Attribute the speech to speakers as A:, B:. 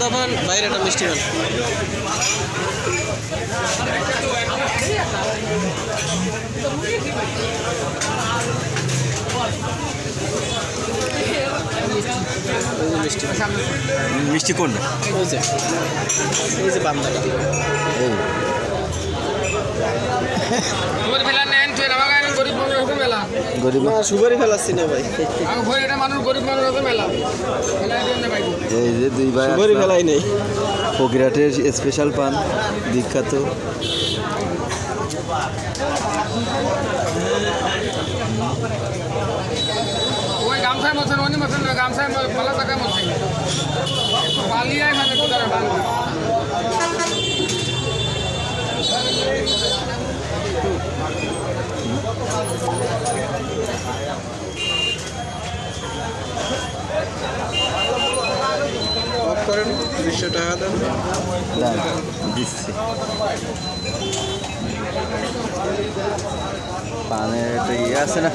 A: পান্তা পান বাইরে একটা মিষ্টি পান মিষ্টি
B: কোনটা
A: ওই যে এই
C: তোমার মেলা গরিব
A: সুপারি ফেলাচ্ছি না ভাই।
B: এই যে দুই ভাই
A: সুপারি। ফেলাই নেই।
B: ফকিরহাটের স্পেশাল পান বিখ্যাত।
C: ওই গামছায়
A: করেন? দুশো টাকা দেন।
B: দিচ্ছি পানের একটা ইয়ে আছে না।